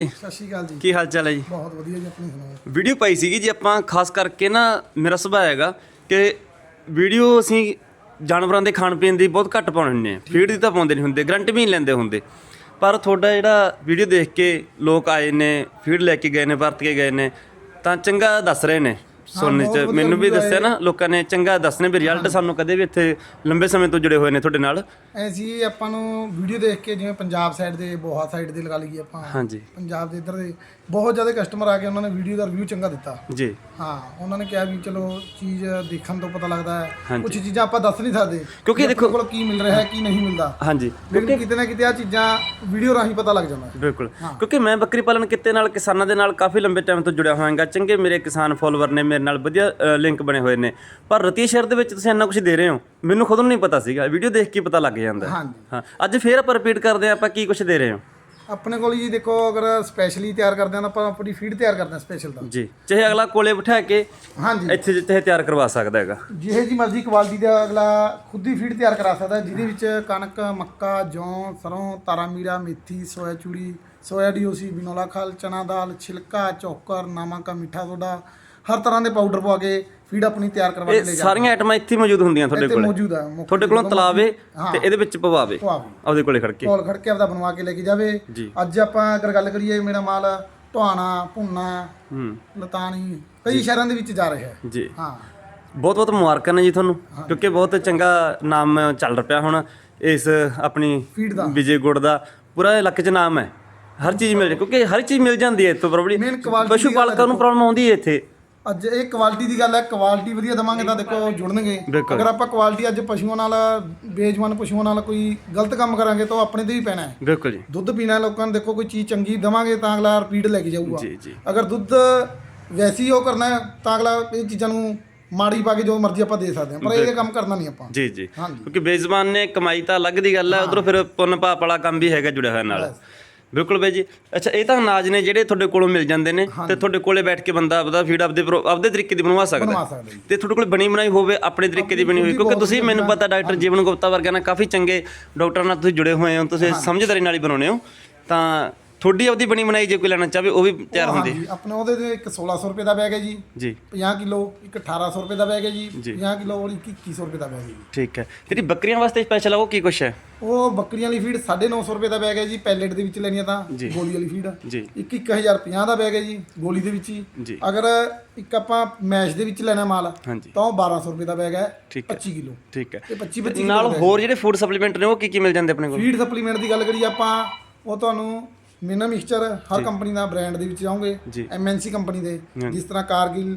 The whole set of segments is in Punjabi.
ਸਤਿ ਸ਼੍ਰੀ ਅਕਾਲ ਜੀ। ਕੀ ਹਾਲ ਚਾਲ ਹੈ ਜੀ? ਬਹੁਤ ਵਧੀਆ ਜੀ ਆਪਣੀ ਸੁਣਾਓ। ਵੀਡੀਓ ਪਾਈ ਸੀਗੀ ਜੀ ਆਪਾਂ ਖਾਸ ਕਰਕੇ ਨਾ ਮੇਰਾ ਸੁਭਾਅ ਹੈਗਾ ਕਿ ਵੀਡੀਓ ਅਸੀਂ ਜਾਨਵਰਾਂ ਦੇ ਖਾਣ ਪੀਣ ਦੀ ਬਹੁਤ ਘੱਟ ਪਾਉਣੇ ਹੁੰਦੇ ਆ ਫੀਡ ਦੀ ਤਾਂ ਪਾਉਂਦੇ ਨਹੀਂ ਹੁੰਦੇ ਗਰੰਟੀ ਵੀ ਨਹੀਂ ਲੈਂਦੇ ਹੁੰਦੇ। ਪਰ ਤੁਹਾਡਾ ਜਿਹੜਾ ਵੀਡੀਓ ਦੇਖ ਕੇ ਲੋਕ ਆਏ ਨੇ ਫੀਡ ਲੈ ਕੇ ਗਏ ਨੇ ਵਰਤ ਕੇ ਗਏ ਨੇ ਤਾਂ ਚੰਗਾ ਦੱਸ ਰਹੇ ਨੇ। ਸੁਣਨ ਚ ਮੈਨੂੰ ਵੀ ਦੱਸਿਆ ਨਾ ਲੋਕਾਂ ਨੇ ਚੰਗਾ ਦੱਸਣੇ ਵੀ ਰਿਜ਼ਲਟ ਸਾਨੂੰ ਕਦੇ ਵੀ ਇੱਥੇ ਲੰਬੇ ਸਮੇਂ ਤੋਂ ਜੁੜੇ ਹੋਏ ਨੇ ਤੁਹਾਡੇ ਨਾਲ। ਐਸੀ ਆਪਾਂ ਨੂੰ ਵੀਡੀਓ ਦੇਖ ਕੇ ਜਿਵੇਂ ਪੰਜਾਬ ਸਾਈਡ ਦੇ ਬੋਹਾ ਸਾਈਡ ਦੇ ਲਗਾ ਲਈਏ ਆਪਾਂ। ਹਾਂਜੀ। ਪੰਜਾਬ ਦੇ ਇੱਧਰ ਦੇ ਬਹੁਤ ਜ਼ਿਆਦਾ ਕਸਟਮਰ ਆ ਕੇ ਉਹਨਾਂ ਨੇ ਵੀਡੀਓ ਦਾ ਰਿਵਿਊ ਚੰਗਾ ਦਿੱਤਾ। ਜੀ। ਹਾਂ ਉਹਨਾਂ ਨੇ ਕਿਹਾ ਵੀ ਚਲੋ ਚੀਜ਼ ਦੇਖਣ ਤੋਂ ਪਤਾ ਲੱਗਦਾ ਹੈ। ਕੁਝ ਚੀਜ਼ਾਂ ਆਪਾਂ ਦੱਸ ਨਹੀਂ ਸਕਦੇ ਕਿਉਂਕਿ ਦੇਖੋ- ਕੋਲ ਕੀ ਮਿਲ ਰਿਹਾ ਹੈ ਕੀ ਨਹੀਂ ਮਿਲਦਾ। ਹਾਂਜੀ। ਲੇਕਿਨ ਕਿਤੇ ਨਾ ਕਿਤੇ ਆ ਚੀਜ਼ਾਂ ਵੀਡੀਓ ਰਾਹੀਂ ਪਤਾ ਲੱਗ ਜਾਂਦਾ। ਬਿਲਕੁਲ। ਕਿਉਂਕਿ ਮੈਂ ਬੱਕਰੀ ਪਾਲਣ ਕਿੱਤੇ ਨਾਲ ਕਿਸਾਨਾਂ ਦੇ ਨਾਲ ਕਾਫੀ ਲੰਬੇ ਟਾਈਮ ਤੋਂ ਜੁੜਿਆ ਹੋਇਆਗਾ। ਚੰਗੇ ਮੇਰੇ ਕਿਸਾਨ ਫੋਲੋਵਰ ਨੇ ਮੇਰੇ ਨਾਲ ਵਧੀਆ ਲਿੰਕ ਬਣੇ ਹੋਏ ਨੇ। ਪਰ ਰਤੀ ਸ਼ਹਿਰ ਦੇ ਵਿੱਚ ਤੁਸੀਂ ਇੰਨਾ ਕੁਝ ਦੇ ਰਹੇ ਹੋ ਮੈਨੂੰ ਖੁਦ ਨੂੰ ਨਹੀਂ ਪਤਾ ਸੀਗਾ। ਵੀਡੀਓ ਦੇਖ ਕੇ ਪਤਾ ਲੱਗ ਜਾਂਦਾ। ਹੈ। ਹਾਂਜੀ। ਹਾਂ ਅੱਜ ਫੇਰ ਆਪਾਂ ਰਿਪੀਟ ਕਰਦੇ ਹਾਂ ਆਪਾਂ ਕੀ ਕੁਝ ਦੇ ਰਹੇ ਹਾਂ? ਆਪਣੇ ਕੋਲ ਜੀ ਦੇਖੋ ਅਗਰ ਸਪੈਸ਼ਲੀ ਤਿਆਰ ਕਰਦੇ ਤਾਂ ਆਪਾਂ ਆਪਣੀ ਫੀਡ ਤਿਆਰ ਕਰਦੇ ਹਾਂ ਸਪੈਸ਼ਲ ਤਾਂ ਜੀ ਚਾਹੇ ਅਗਲਾ ਕੋਲੇ ਬਿਠਾ ਕੇ ਹਾਂਜੀ। ਇੱਥੇ ਜਿੱਥੇ ਤਿਆਰ ਕਰਵਾ ਸਕਦਾ ਹੈਗਾ। ਜਿਹੇ ਜੀ ਮਰਜ਼ੀ ਕੁਆਲਿਟੀ ਦਾ ਅਗਲਾ ਖੁਦ ਹੀ ਫੀਡ ਤਿਆਰ ਕਰਾ ਸਕਦਾ ਜਿਹਦੇ ਵਿੱਚ ਕਣਕ ਮੱਕਾ ਜੌਂ ਸਰੋਂ ਤਾਰਾ ਮੀਰਾ ਮੇਥੀ ਸੋਇਆ ਚੂੜੀ ਸੋਇਆ ਡੀਓਸੀ ਬਿਨੋਲਾ ਖਲ ਚਨਾ ਦਾਲ ਛਿਲਕਾ ਚੋਕਰ ਨਮਕ ਮਿੱਠਾ ਸੋਡਾ ਹਰ ਤਰ੍ਹਾਂ ਦੇ ਪਾਊਡਰ ਪਵਾ ਕੇ ਫੀਡ ਆਪਣੀ ਤਿਆਰ ਕਰਵਾ ਕੇ ਇਹ ਲੈ ਜਾ ਸਾਰੀਆਂ ਆਈਟਮਾਂ ਇੱਥੇ ਮੌਜੂਦ ਹੁੰਦੀਆਂ ਤੁਹਾਡੇ ਇੱਥੇ ਕੋਲੇ? ਮੌਜੂਦ ਮੁੱਖ ਤੁਹਾਡੇ ਕੋਲੋਂ ਤਲਾਵੇ ਤੇ ਇਹਦੇ ਵਿੱਚ ਪਵਾਵੇ? ਪਵਾਵੇ ਆਪਦੇ ਕੋਲੇ ਖੜ ਕੇ। ਕੋਲ ਖੜ ਕੇ ਆਪਦਾ ਬਣਵਾ ਕੇ ਲੈ ਕੇ ਜਾਵੇ। ਜੀ। ਅੱਜ ਆਪਾਂ ਅਗਰ ਗੱਲ ਕਰੀਏ ਮੇਰਾ ਮਾਲ ਟੁਹਾਣਾ ਭੁੰਨਾ ਹੂੰ। ਲਤਾਣੀ ਕਈ ਸ਼ਹਿਰਾਂ ਦੇ ਵਿੱਚ ਜਾ ਰਿਹਾ ਹੈ। ਜੀ। ਹਾਂ। ਬਹੁਤ ਬਹੁਤ ਮੁਬਾਰਕਾਂ ਨੇ ਜੀ ਤੁਹਾਨੂੰ ਕਿਉਂਕਿ ਬਹੁਤ ਚੰਗਾ ਨਾਮ ਚੱਲ ਰਿਹਾ ਹੁਣ ਇਸ ਆਪਣੀ ਫੀਡ ਦਾ। ਵਿਜੇ ਗੁੜ ਦਾ। ਪੂਰਾ ਇਲਾਕੇ 'ਚ ਨਾਮ ਹੈ। ਹਰ ਚੀਜ਼ ਮਿਲ ਰਹੀ ਕਿਉਂਕਿ ਹਰ ਚੀਜ਼ ਮਿਲ ਜਾਂਦੀ ਹੈ ਇੱਥੋਂ Main quality ਪਸ਼ੂ ਦੀ ਗੱਲ ਪਾਲਕਾਂ ਨੂੰ ਪ੍ਰੋਬਲਮ ਆਉਂਦੀ ਹੈ ਇੱਥੇ। ਅੱਜ ਇਹ ਕੁਆਲਿਟੀ ਦੀ ਗੱਲ ਹੈ ਕੁਆਲਿਟੀ ਵਧੀਆ ਦਵਾਂਗੇ ਤਾਂ ਦੇਖੋ ਜੁੜਨਗੇ। ਬਿਲਕੁਲ। ਅਗਰ ਆਪਾਂ ਕੁਆਲਿਟੀ ਅੱਜ ਪਸ਼ੂਆਂ ਨਾਲ ਬੇਜਵਾਨ ਪਸ਼ੂਆਂ ਨਾਲ ਕੋਈ ਗਲਤ ਕੰਮ ਕਰਾਂਗੇ ਤਾਂ ਉਹ ਆਪਣੇ ਤੇ ਹੀ ਪੈਣਾ ਹੈ। ਬਿਲਕੁਲ ਜੀ। ਦੁੱਧ ਪੀਣਾ ਹੈ ਲੋਕਾਂ ਨੂੰ ਦੇਖੋ ਕੋਈ ਚੀਜ਼ ਚੰਗੀ ਦਵਾਂਗੇ ਤਾਂ ਅਗਲਾ ਰਿਪੀਟ ਲੈ ਕੇ ਜਾਊਗਾ। ਜੀ ਜੀ। ਅਗਰ ਦੁੱਧ ਵੈਸੀ ਉਹ ਕਰਨਾ ਹੈ ਤਾਂ ਅਗਲਾ ਇਹ ਚੀਜ਼ਾਂ ਨੂੰ ਮਾੜੀ ਪਾ ਕੇ ਜੋ ਮਰਜ਼ੀ ਆਪਾਂ ਦੇ ਸਕਦੇ ਹਾਂ ਪਰ ਇਹ ਕੰਮ ਕਰਨਾ ਨਹੀਂ ਆਪਾਂ। ਜੀ ਜੀ। ਹਾਂਜੀ। ਕਿਉਂਕਿ ਬੇਜ਼ਬਾਨ ਨੇ ਕਮਾਈ ਤਾਂ ਅਲੱਗ ਦੀ ਗੱਲ ਹੈ ਉਧਰੋਂ ਫਿਰ ਪੁੰਨ ਪਾਪ ਵਾਲਾ ਕੰਮ ਵੀ ਹੈਗਾ ਜੁੜਿਆ ਹੋਇਆ ਨਾਲ। ਬਿਲਕੁਲ ਬਾਈ ਜੀ। ਅੱਛਾ ਇਹ ਤਾਂ ਅਨਾਜ ਨੇ ਜਿਹੜੇ ਤੁਹਾਡੇ ਕੋਲੋਂ ਮਿਲ ਜਾਂਦੇ ਨੇ ਤੇ ਤੁਹਾਡੇ ਕੋਲੇ ਬੈਠ ਕੇ ਬੰਦਾ ਆਪਦਾ ਫੀਡ ਆਪਦੇ ਪ੍ਰੋ- ਆਪਦੇ ਤਰੀਕੇ ਦੀ ਬਣਵਾ ਸਕਦਾ। ਹੈ। ਸਕਦਾ ਜੀ। ਤੇ ਤੁਹਾਡੇ ਕੋਲ ਬਣੀ ਬਣਾਈ ਹੋਵੇ ਆਪਣੇ ਤਰੀਕੇ ਦੀ ਬਣੀ ਹੋਈ ਕਿਉਂਕਿ ਤੁਸੀਂ ਮੈਨੂੰ ਪਤਾ ਡਾਕਟਰ ਜੀਵਨ ਗੁਪਤਾ ਵਰਗਿਆਂ ਨਾਲ ਕਾਫੀ ਚੰਗੇ ਡਾਕਟਰਾਂ ਨਾਲ ਤੁਸੀਂ ਜੁੜੇ ਹੋਏ ਹੋ ਤੁਸੀਂ ਸਮਝਦਾਰੀ ਨਾਲ ਹੀ ਬਣਾਉਣੇ ਹੋ। ਤਾਂ ਤੁਹਾਡੀ ਆਪਦੀ ਬਣੀ ਬਣਾਈ ਜੇ ਕੋਈ ਲੈਣਾ ਚਾਹਵੇ ਉਹ ਵੀ ਤਿਆਰ ਹੁੰਦੀ। ਹਾਂਜੀ ਆਪਣੇ ਉਹਦੇ ਤੇ ਇੱਕ 1600 ਰੁਪਏ ਦਾ ਬੈਗ ਹੈ ਜੀ। ਜੀ। 50 ਕਿਲੋ ਇੱਕ 1800 ਰੁਪਏ ਦਾ ਬੈਗ ਹੈ ਜੀ। ਜੀ। 50 ਕਿਲੋ ਔਰ ਇੱਕ 2100 ਰੁਪਏ ਦਾ ਬੈਗ ਹੈ ਜੀ। ਠੀਕ ਹੈ। ਜਿਹੜੀ ਬੱਕਰੀਆਂ ਵਾਸਤੇ ਸਪੈਸ਼ਲ ਆ ਉਹ ਕੀ ਕੁਛ ਹੈ? ਉਹ ਬੱਕਰੀਆਂ ਵਾਲੀ ਫੀਡ 950 ਰੁਪਏ ਦਾ ਬੈਗ ਹੈ ਜੀ ਪੈਲੇਟ ਦੇ ਵਿੱਚ ਲੈਣੀ ਆ ਤਾਂ ਜੀ। ਗੋਲੀ ਵਾਲੀ ਫੀਡ ਜੀ। ਇੱਕ 1050 ਦਾ ਬੈਗ ਹੈ ਜੀ ਗੋਲੀ ਦੇ ਵਿੱਚ ਹੀ। ਅਗਰ ਇੱਕ ਆਪਾਂ ਮੈਸ਼ ਦੇ ਵਿੱਚ ਲੈਣਾ ਮਾਲ ਹਾਂਜੀ। ਤਾਂ ਉਹ 1200 ਰੁਪਏ ਦਾ ਬੈਗ ਹੈ ਠੀਕ ਹੈ। 25 ਕਿਲੋ। ਠੀਕ ਹੈ। ਇਹ 25 25 ਨਾਲ ਹੋਰ ਜਿਹੜੇ ਫੂਡ ਸਪਲੀਮੈਂਟ ਨੇ ਉਹ ਕੀ ਕੀ ਮਿਲ ਜਾਂਦੇ ਆਪਣੇ ਕੋਲ? ਫੀਡ ਸਪਲੀਮੈਂਟ ਦੀ ਗੱਲ ਕਰੀਏ ਆਪਾਂ ਉਹ ਤੁਹਾਨੂੰ ਮਿਨਾ ਮਿਕਸਚਰ ਹਰ ਕੰਪਨੀ ਦਾ ਬ੍ਰਾਂਡ ਦੇ ਵਿੱਚ ਜਾਓਗੇ ਜੀ। ਐਮਐਨਸੀ ਕੰਪਨੀ ਦੇ ਜਿਸ ਤਰ੍ਹਾਂ ਕਾਰਗਿਲ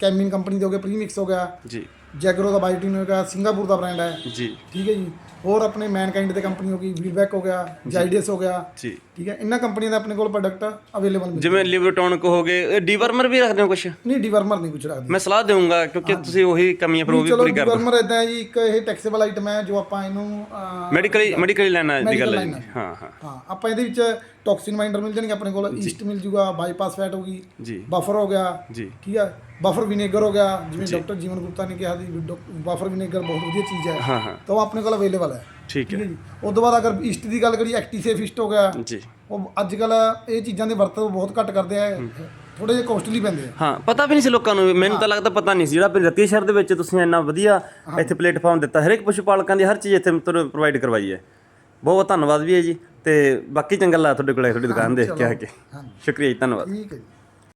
ਕੈਮਿਨ ਕੰਪਨੀ ਦੇ ਹੋ ਗਏ ਪ੍ਰੀਮਿਕਸ ਹੋ ਗਿਆ। ਜੀ। ਜੈਗਰੋ ਦਾ ਬਾਇਓਟਿਨ ਹੋ ਗਿਆ ਸਿੰਗਾਪੁਰ ਦਾ ਬ੍ਰਾਂਡ ਹੈ। ਜੀ। ਠੀਕ ਹੈ ਜੀ। ਹੋਰ ਆਪਣੇ ਮੈਨਕਾਈਂਡ ਦੇ ਕੰਪਨੀ ਹੋ ਗਈ ਵੀਡਬੈਕ ਹੋ ਗਿਆ ਜਾਈਡਸ ਹੋ ਗਿਆ। ਜੀ। ਠੀਕ ਹੈ ਇਹਨਾਂ ਕੰਪਨੀਆਂ ਦਾ ਆਪਣੇ ਕੋਲ ਪ੍ਰੋਡਕਟ ਅਵੇਲੇਬਲ ਮਿਲ ਜਿਵੇਂ ਲਿਵਰਟੋਨਿਕ ਹੋ ਗਏ ਡੀਵਰਮਰ ਵੀ ਰੱਖਦੇ ਹੋ ਕੁਛ? ਨਹੀਂ ਡੀਵਰਮਰ ਨਹੀਂ ਕੁਝ ਰੱਖਦੇ। ਮੈਂ ਸਲਾਹ ਦੇਵਾਂਗਾ ਕਿਉਂਕਿ ਤੁਸੀਂ ਉਹੀ ਕਮੀਆਂ ਫਿਰ ਉਹ ਵੀ ਪੂਰੀ ਕਰ ਦਿਓ ਡੀਵਰਮਰ ਇਦਾਂ ਹੈ ਜੀ ਇੱਕ ਇਹ ਟੈਕਸੇਬਲ ਆਈਟਮ ਹੈ ਜੋ ਆਪਾਂ ਇਹਨੂੰ ਮੈਡੀਕਲੀ ਮੈਡੀਕਲੀ ਲੈਣਾ ਦੀ ਗੱਲ ਹੈ। ਹਾਂ ਹਾਂ। ਹਾਂ ਆਪਾਂ ਇਹਦੇ ਵਿੱਚ ਟੌਕਸਿਨ ਮਾਈਂਡਰ ਮਿਲ ਜਾਣਗੇ ਆਪਣੇ ਕੋਲ ਈਸਟ ਮਿਲ ਜੂਗਾ ਬਾਈਪਾਸ ਫੈਟ ਹੋ ਗਈ ਜੀ। ਬਫਰ ਹੋ ਗਿਆ ਜੀ। ਠੀਕ ਹੈ ਬਫਰ ਵਿਨੇਗਰ ਹੋ ਗਿਆ ਜਿਵੇਂ ਡਾਕਟਰ ਜੀਵਨ ਗੁਪਤਾ ਨੇ ਕਿਹਾ ਸੀ ਬਫਰ ਵਿਨੇਗਰ ਬਹੁਤ ਵਧੀਆ ਚੀਜ਼ ਹੈ। ਹਾਂ ਹਾਂ। ਤਾਂ ਉਹ ਆਪਣੇ ਕੋਲ ਅਵੇਲੇਬਲ ਹੈ। ਠੀਕ ਹੈ। ਜੀ? ਉਸ ਤੋਂ ਬਾਅਦ ਅਗਰ ਈਸਟ ਦੀ ਗੱਲ ਕਰੀਏ ਐਕਟੀਸੇਫ ਈਸਟ ਹੋ ਗਿਆ। ਜੀ। ਉਹ ਅੱਜ ਕੱਲ ਇਹ ਚੀਜ਼ਾਂ ਦੇ ਵਰਤੋਂ ਬਹੁਤ ਘੱਟ ਕਰਦੇ ਆ। ਥੋੜੇ ਜਿਹਾ ਕੋਸਟਲੀ ਪੈਂਦੇ ਆ। ਹਾਂ ਪਤਾ ਵੀ ਨਹੀਂ ਸੀ ਲੋਕਾਂ ਨੂੰ ਮੈਨੂੰ ਤਾਂ ਲੱਗਦਾ ਪਤਾ ਨਹੀਂ ਸੀ। ਜਿਹੜਾ ਰਤੀ ਸ਼ਹਿਰ ਦੇ ਵਿੱਚ ਤੁਸੀਂ ਇੰਨਾ ਵਧੀਆ ਇੱਥੇ ਪਲੇਟਫਾਰਮ ਦਿੱਤਾ ਹਰੇਕ ਪਸ਼ੂ ਪਾਲਕਾਂ ਦੀ ਹਰ ਚੀਜ਼ ਇੱਥੇ ਤੁਹਾਨੂੰ ਪ੍ਰੋਵਾਈਡ ਕਰਵਾਈ ਹੈ। ਬਹੁਤ ਧੰਨਵਾਦ ਵੀ ਹੈ ਜੀ। ਤੇ ਬਾਕੀ ਚੰਗਾ ਲੱਗਾ ਤੁਹਾਡੇ ਕੋਲ ਤੁਹਾਡੀ ਦੁਕਾਨ ਦੇਖ ਕੇ ਆ ਕੇ। ਸ਼ੁਕਰੀਆ ਜੀ ਧੰਨਵਾਦ। ਠੀਕ ਹੈ ਜੀ।